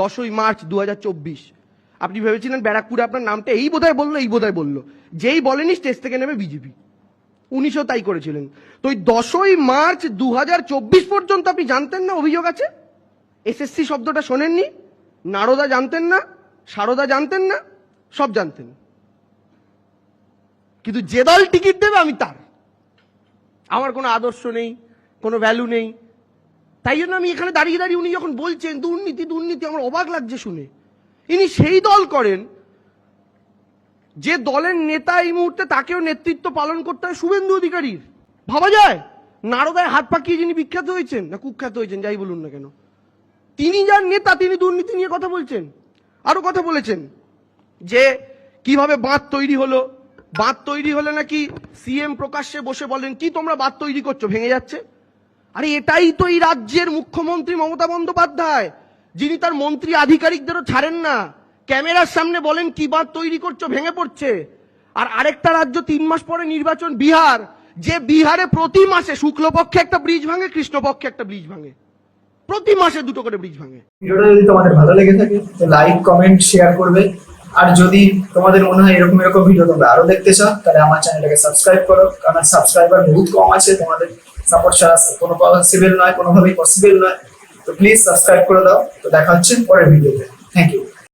দশই মার্চ দু হাজার চব্বিশ। আপনি ভেবেছিলেন ব্যারাকপুরে আপনার নামটা এই বোধহয় বলল, এই বোধহয় বলল। যেই বলেনি স্টেজ থেকে নেবে বিজেপি। উনিশও তাই করেছিলেন। তো ওই দশই মার্চ দু হাজার চব্বিশ পর্যন্ত আপনি জানতেন না অভিযোগ আছে? এসএসসি শব্দটা শোনেননি? নারদা জানতেন না? সারদা জানতেন না? সব জানতেন। কিন্তু যে দল টিকিট দেবে আমি তার। আমার কোনো আদর্শ নেই, কোনো ভ্যালু নেই। তাই জন্য আমি এখানে দাঁড়িয়ে দাঁড়িয়ে উনি যখন বলছেন, দুর্নীতি দুর্নীতি, আমার অবাক লাগছে শুনে। ইনি সেই দল করেন, যে দলের নেতা এই মুহূর্তে তাকেও নেতৃত্ব পালন করতে হয় শুভেন্দু অধিকারীর। ভাবা যায়? নারদায় হাত পাকিয়ে যিনি বিখ্যাত হয়েছেন, না কুখ্যাত হয়েছেন, যাই বলুন না কেন। তিনি যার নেতা, তিনি দুর্নীতি নিয়ে কথা বলছেন। আরও কথা বলেছেন যে, কীভাবে বাঁধ তৈরি হলো? বাঁধ তৈরি হলে নাকি সিএম প্রকাশ্যে বসে বলেন, কি তোমরা বাঁধ তৈরি করছ? ভেঙে যাচ্ছে? আরে এটাই তো এই রাজ্যের মুখ্যমন্ত্রী মমতা বন্দ্যোপাধ্যায়। যিনি তার মন্ত্রী আধিকারিকদেরও ছাড়েন না। ক্যামেরার সামনে বলেন, কি বাঁধ তৈরি করছ? ভেঙে পড়ছে। আর আরেকটা রাজ্য তিন মাস পরে নির্বাচন, বিহার। যে বিহারে প্রতি মাসে শুক্লপক্ষে একটা ব্রিজ ভাঙে, কৃষ্ণপক্ষে একটা ব্রিজ ভাঙে। প্রতি মাসে দুটো করে ব্রিজ ভাঙে। ভিডিওটা যদি তোমাদের ভালো লেগে থাকে, তো লাইক, কমেন্ট, শেয়ার করবে। আর যদি তোমাদের মনে হয় এরকম এরকম ভিডিও তোমরা আরও দেখতে চাও, তাহলে আমার চ্যানেলটাকে সাবস্ক্রাইব করো। কারণ সাবস্ক্রাইবার বহুত কম আছে তোমাদের। সাপোর্ট ছাড়া কোনো পসিবল নয়, কোনোভাবেই পসিবল নয়। তো প্লিজ সাবস্ক্রাইব করে দাও। তো দেখা হচ্ছে পরের ভিডিওতে থ্যাংক ইউ